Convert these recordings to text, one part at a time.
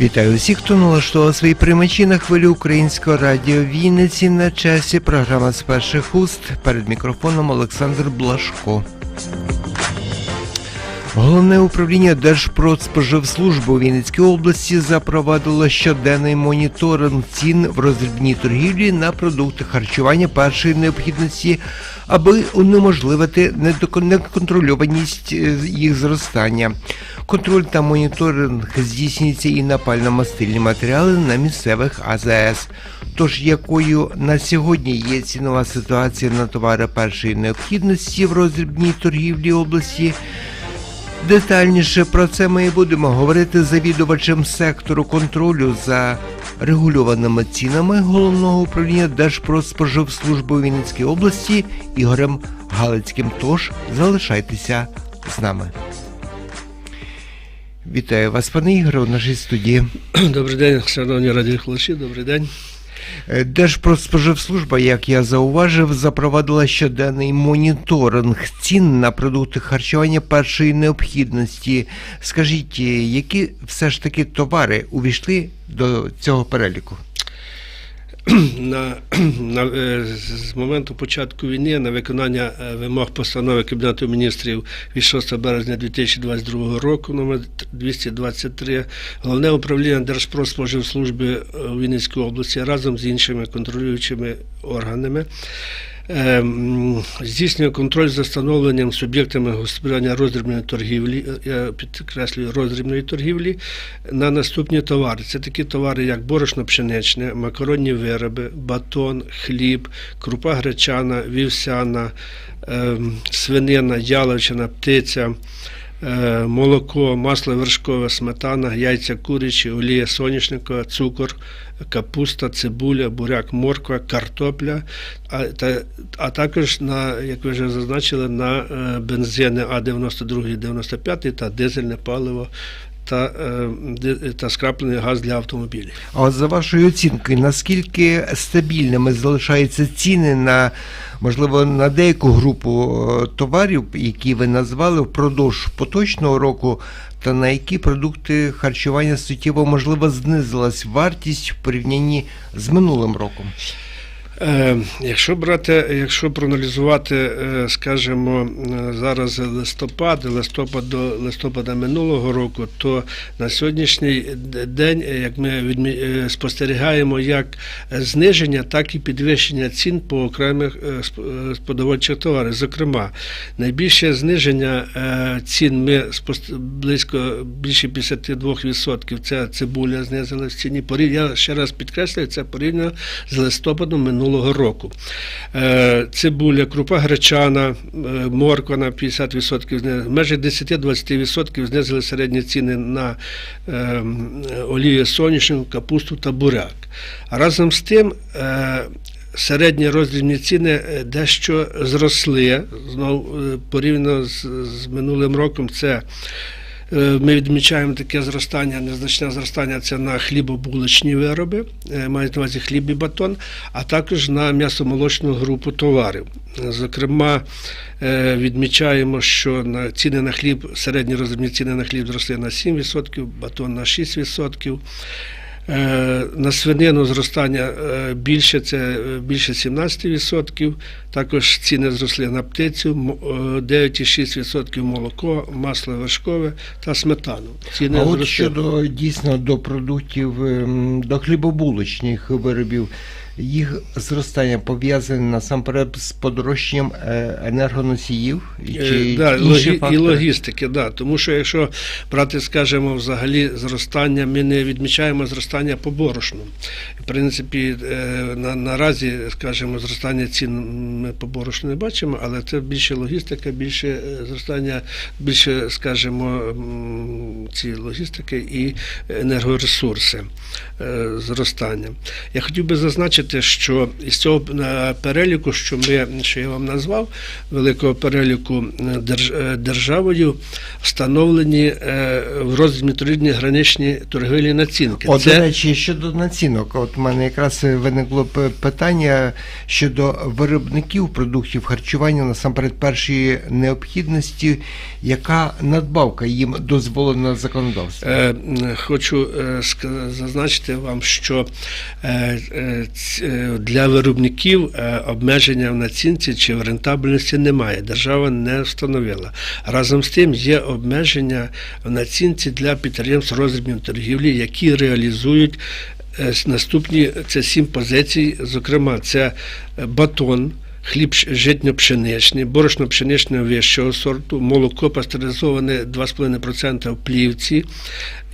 Вітаю усіх, хто налаштував свої приймачі на хвилі українського радіо Вінниці на часі. Програма з перших уст. Перед мікрофоном Олександр Блашко. Головне управління Держпродспоживслужби у Вінницькій області запровадило щоденний моніторинг цін в роздрібній торгівлі на продукти харчування першої необхідності, аби унеможливити неконтрольованість е, їх зростання. Контроль та моніторинг здійснюється і на пально-мастильні матеріали на місцевих АЗС. Тож якою на сьогодні є цінова ситуація на товари першої необхідності в роздрібній торгівлі області? Детальніше про це ми і будемо говорити з завідувачем сектору контролю за регульованими цінами головного управління Держпродспоживслужби у Вінницькій області Ігорем Галицьким. Тож залишайтеся з нами. Вітаю вас, пане Ігоре, у нашій студії. Добрий день, шановні радіоглядачі, добрий день. Е, Держпродспоживслужба, як я зауважив, запровадила щоденний моніторинг цін на продукти харчування першої необхідності. Скажіть, е, які все ж таки товари увійшли до цього переліку? На, на, е, з моменту початку війни на виконання е, вимог постанови Кабінету міністрів від 6 березня 2022 року номер 223 головне управління Держпродспоживслужби е, у Вінницькій області разом з іншими контролюючими органами здійснює контроль за встановленням суб'єктами господарювання роздрібної торгівлі, е, я підкреслюю роздрібної торгівлі на наступні товари. Це такі товари, як борошно пшеничне, макаронні вироби, батон, хліб, крупа гречана, вівсяна, ем, свинина, яловичина, птиця. Е, Молоко, масло вершкове, сметана, яйця курячі, олія соняшникова, цукор, капуста, цибуля, буряк, морква, картопля, а, та, а також на, як ви вже зазначили, на е, бензини А92 95 та дизельне паливо та, е, та скраплений газ для автомобілів. А от за вашою оцінкою, наскільки стабільними залишаються ціни на можливо на деяку групу е, товарів, які ви назвали впродовж поточного року, та на які продукти харчування суттєво можливо знизилась вартість в порівнянні з минулим роком? Е, Якщо брати, якщо проаналізувати, е, скажімо, е, зараз листопад, листопад до листопада минулого року, то на сьогоднішній день, як ми спостерігаємо як зниження, так і підвищення цін по окремих сп- продовольчих товарів. Зокрема, найбільше зниження цін ми близько більше 52%. Це цибуля знизилась в ціні. Я ще раз підкреслюю, це порівняно з листопадом минулого року. Е, Цибуля, крупа гречана, морква на 50%, знизили. майже 10-20% знизили середні ціни на е, олію соняшнику, капусту та буряк. Разом з тим е, середні роздрібні ціни е, дещо зросли. Знов порівняно з, з минулим роком це Ми відмічаємо таке зростання, незначне зростання це на хлібобулочні вироби, е, мають на увазі хліб і батон, а також на м'ясомолочну групу товарів. Е, Зокрема, е, відмічаємо, що на ціни на хліб, середні розмірні ціни на хліб зросли на 7%, батон на 6%. Е, На свинину зростання е, більше, це е, більше 17%. Також ціни зросли на птицю, м- е, 9,6% молоко, масло вершкове та сметану. Ціни А от щодо дійсно до продуктів ем, до хлібобулочних виробів, їх зростання пов'язане насамперед з подорожчанням е, енергоносіїв Е, чи да, інші логі- і логістики, да. тому що якщо брати, скажімо, взагалі зростання, ми не відмічаємо зростання по борошну. В принципі, е, на, наразі, скажімо, зростання цін ми по борошну не бачимо, але це більше логістика, більше зростання, більше, скажімо, ці логістики і енергоресурси зростання. Я хотів би зазначити, зазначити, що із цього е, переліку, що ми що я вам назвав, великого переліку е, е, державою встановлені в торгівлі граничні торговельні націнки. От, до речі, щодо націнок, от у мене якраз виникло питання щодо виробників продуктів харчування, насамперед першої необхідності, яка надбавка їм дозволена законодавством? Хочу зазначити вам, що для виробників е, обмеження в націнці чи в рентабельності немає. Держава не встановила. Разом з тим є обмеження в націнці для підприємств розрібів торгівлі, які реалізують е, наступні це сім позицій. Зокрема, це е, батон. Хліб житньо-пшеничний, борошно-пшеничного вищого сорту, молоко пастеризоване 2,5% в плівці,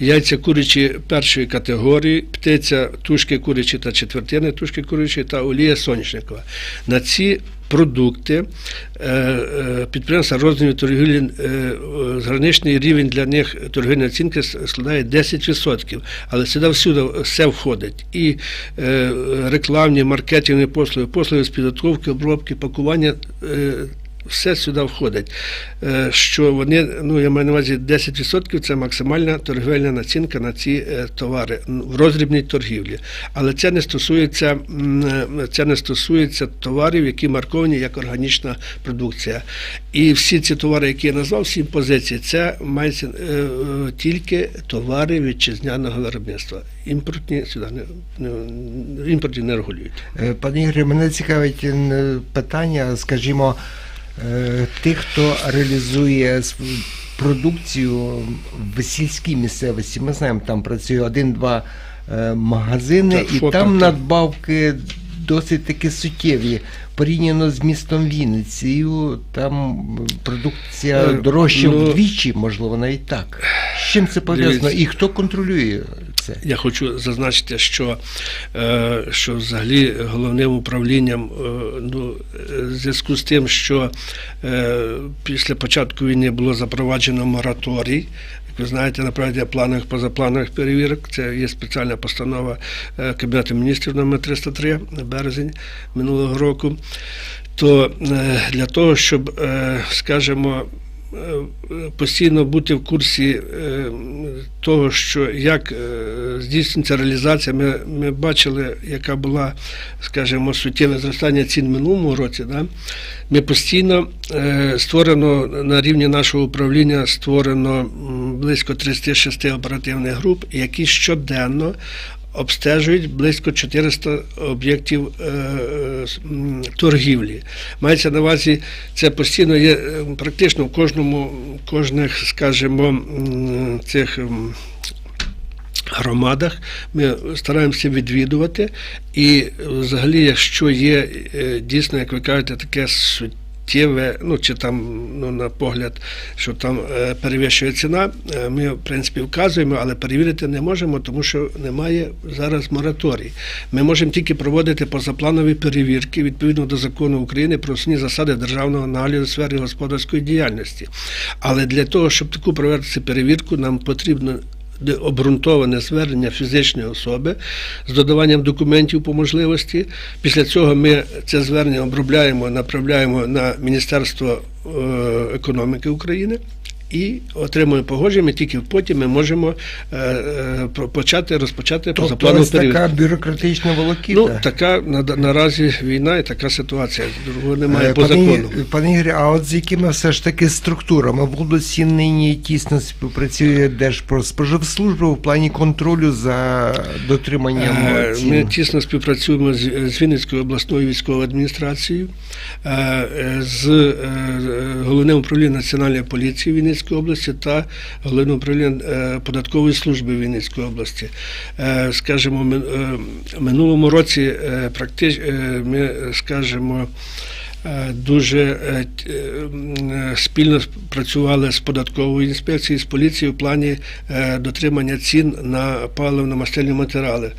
яйця курячі першої категорії, птиця тушки курячі та четвертини тушки курячі та олія соняшникова. На ці продукти е, е, підприємства розміру торгівлі е, граничний рівень для них торгівельної оцінки складає 10%. Але сюди всюди все входить. І рекламні, маркетингові послуги, послуги з підготовки, обробки, пакування. Все сюди входить. Е, Що вони, ну я маю на увазі 10% це максимальна торгівельна націнка на ці е, товари в роздрібній торгівлі. Але це не стосується е, це не стосується товарів, які марковані як органічна продукція. І всі ці товари, які я назвав, сім позицій, це мається тільки товари вітчизняного виробництва. Імпортні сюди не, не імпортні не регулюють. Пане Ігорі, мене цікавить питання, скажімо, тих, хто реалізує продукцію в сільській місцевості. Ми знаємо, там працює один-два е, магазини, Так, і фото, там надбавки досить таки суттєві. Порівняно з містом Вінницею, там продукція Е, дорожча ну, вдвічі, можливо, навіть так. З чим це пов'язано? І хто контролює це? Я хочу зазначити, що, е, що взагалі головним управлінням е, ну, е, в зв'язку з тим, що після початку війни було запроваджено мораторій. Як ви знаєте, на проведення планових позапланових перевірок. Це є спеціальна постанова Кабінету міністрів номер 303 на березень минулого року. То для того, щоб, скажімо, постійно бути в курсі е, того, що як е, здійснюється реалізація. Ми, ми бачили, яка була, скажімо, суттєве зростання цін в минулому році. Да? Ми постійно е, створено на рівні нашого управління створено близько 36 оперативних груп, які щоденно обстежують близько 400 об'єктів е, е, торгівлі. Мається на увазі, це постійно є е, практично в кожному, кожних, скажімо, цих. Громадах ми стараємося відвідувати, і взагалі, якщо є дійсно, як ви кажете, таке суттєве, ну чи там ну, на погляд, що там е, перевищує ціна, е, ми в принципі вказуємо, але перевірити не можемо, тому що немає зараз мораторій. Ми можемо тільки проводити позапланові перевірки відповідно до закону України про основні засади державного аналізу у сфері господарської діяльності. Але для того, щоб таку провести перевірку, нам потрібно обґрунтоване звернення фізичної особи з додаванням документів по можливості. Після цього ми це звернення обробляємо, направляємо на Міністерство е, економіки України. І отримуємо погодження, тільки потім ми можемо е, е, почати розпочати Тобто позапланову ось перевірку. така бюрократична волокіта. Ну, така на, наразі війна і така ситуація. Другого немає Е, по пане, закону. Пане Ігорі, а от з якими все ж таки структурами в області нині тісно співпрацює Держпродспоживслужба в плані контролю за дотриманням цін? Ми тісно співпрацюємо з, з Вінницькою обласною військовою адміністрацією, з головним управлінням Національної поліції Вінницької області та головним управлінням е, податкової служби Вінницької області. Е, Скажімо, е, минулому році практично ми скажімо. Дуже спільно працювали з податковою інспекцією, з поліцією в плані дотримання цін на паливно-мастильні матеріали.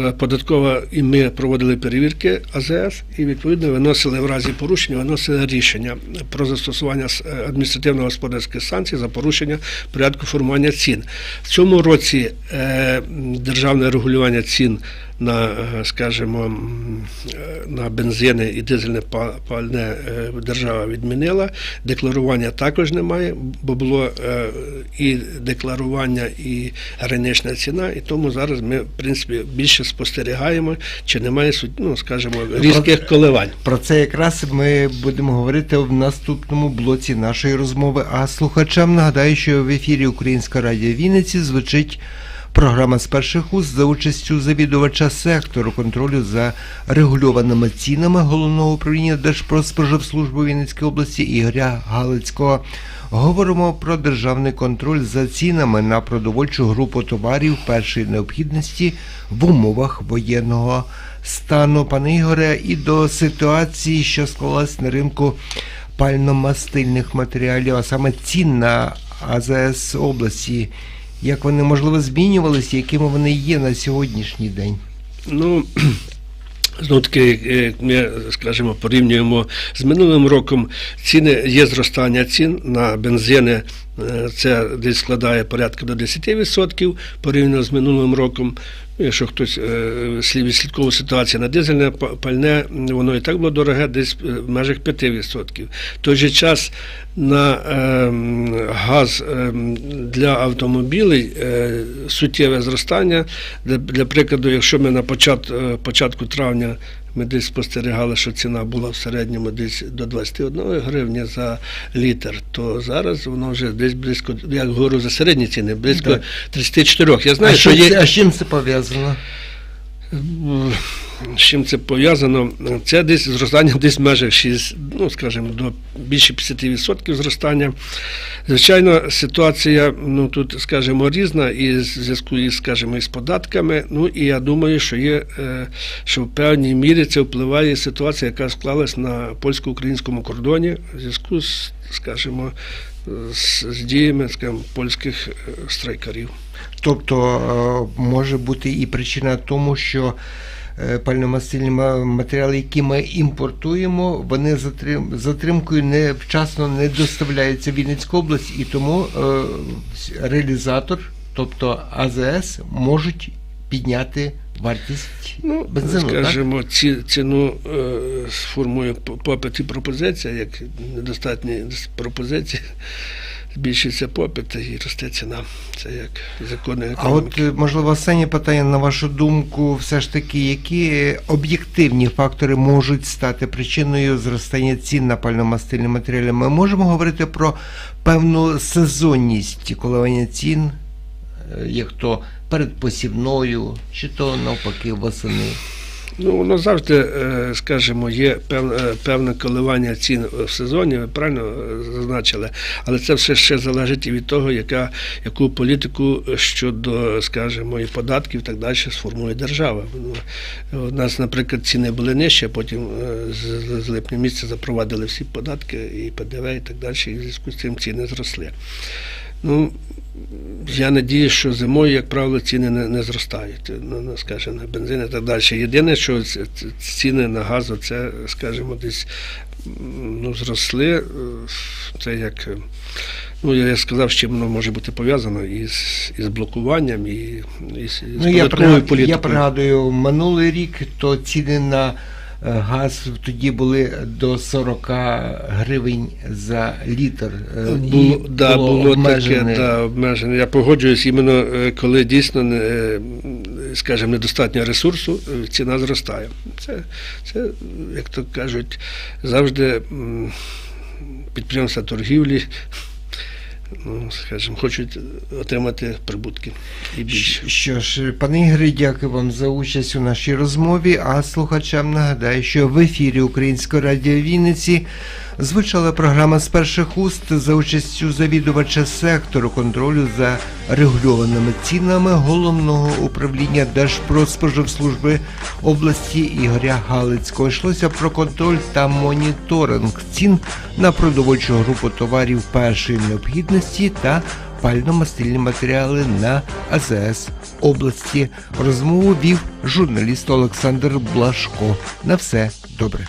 Е, Податкова і ми проводили перевірки АЗС і відповідно виносили в разі порушення, виносили рішення про застосування е, адміністративно-господарських санкцій за порушення порядку формування цін. В цьому році е, державне регулювання цін на, е, скажімо, е, на бензини і дизельне пальне е, держава відмінила. Декларування також немає, бо було і декларування, і гранична ціна, і тому зараз ми, в принципі, більше спостерігаємо, чи немає ну, скажімо, різких коливань. Про це якраз ми будемо говорити в наступному блоці нашої розмови. А слухачам нагадаю, що в ефірі Українська радіо Вінниці звучить програма з перших уст за участю завідувача сектору контролю за регульованими цінами головного управління Держпродспоживслужби Вінницької області Ігоря Галицького. Говоримо про державний контроль за цінами на продовольчу групу товарів першої необхідності в умовах воєнного стану. Пане Ігоре, і до ситуації, що склалась на ринку пально-мастильних матеріалів, а саме цін на АЗС області. Як вони можливо змінювалися, якими вони є на сьогоднішній день? Ну, Знову таки, як ми скажімо, порівнюємо з минулим роком, ціни є зростання цін на бензини. Е, Це десь складає порядка до 10% порівняно з минулим роком. Якщо хтось е, слід- відслідковував ситуацію на дизельне пальне, воно і так було дороге, десь е, в межах 5%. В той же час на ем, газ ем, для автомобілів е, суттєве зростання. Для, прикладу, якщо ми на почат, е, початку травня ми десь спостерігали, що ціна була в середньому десь до 21 гривні за літр, то зараз воно вже десь близько, я говорю за середні ціни, близько Так. 34. Я знаю, а, що що є. а з чим це пов'язано? З чим це пов'язано? Це десь зростання десь в межах 6, ну скажімо, до більше 50% зростання. Звичайно, ситуація ну тут, скажімо, різна і в зв'язку із, скажімо, із податками. Ну і я думаю, що є, е, що в певній мірі це впливає ситуація, яка склалась на польсько-українському кордоні в зв'язку з, скажімо, з, діями скажімо, польських е, страйкарів. Тобто е, може бути і причина тому, що е, пальномастильні матеріали, які ми імпортуємо, вони затрим, затримкою невчасно не доставляються в Вінницьку область, і тому е, реалізатор, тобто АЗС, можуть підняти вартість Ну, бензину. так? ці, ціну е, сформує попит і пропозиція, як недостатні пропозиції, збільшується попит і росте ціна. Це як закони А от е, можливо останнє питання на вашу думку, все ж таки, які об'єктивні фактори можуть стати причиною зростання цін на пальномастильні матеріали? Ми можемо говорити про певну сезонність коливання цін, е, як то перед посівною, чи то навпаки восени. Ну, воно завжди, е, скажімо, є певне, е, коливання цін в сезоні, ви правильно е, зазначили, але це все ще залежить і від того, яка, яку політику щодо, скажімо, і податків і так далі сформує держава. Ну, У нас, наприклад, ціни були нижчі, а потім з липня місяця запровадили всі податки і ПДВ і так далі, і в зв'язку з цим ціни зросли. Ну, я надію, що зимою, як правило, ціни не, не зростають. Ну, ну, скажімо, на бензин і так далі. Єдине, що ціни на газу, це, скажімо, десь ну, зросли. е, Це як. е, Ну, я сказав, з чим воно може бути пов'язано із, із блокуванням і, з, з Ну, я, податковою політикою. я пригадую, минулий рік то ціни на газ тоді були до 40 гривень за літр. е, і Було, да, було таке обмежене. да, обмежене. Я погоджуюсь, іменно е, коли дійсно не, е, скажімо, недостатньо ресурсу, е, ціна зростає. Це, це як то кажуть, завжди підприємства торгівлі, скажімо, хочуть отримати прибутки і більше. Що ж, пане Ігорі, дякую вам за участь у нашій розмові. А слухачам нагадаю, що в ефірі Української радіо Вінниці звучала програма з перших уст за участю завідувача сектору контролю за регульованими цінами головного управління Держпродспоживслужби області Ігоря Галицького. Йшлося про контроль та моніторинг цін на продовольчу групу товарів першої необхідності та пально-мастильні матеріали на АЗС області. Розмову вів журналіст Олександр Блашко. На все добре.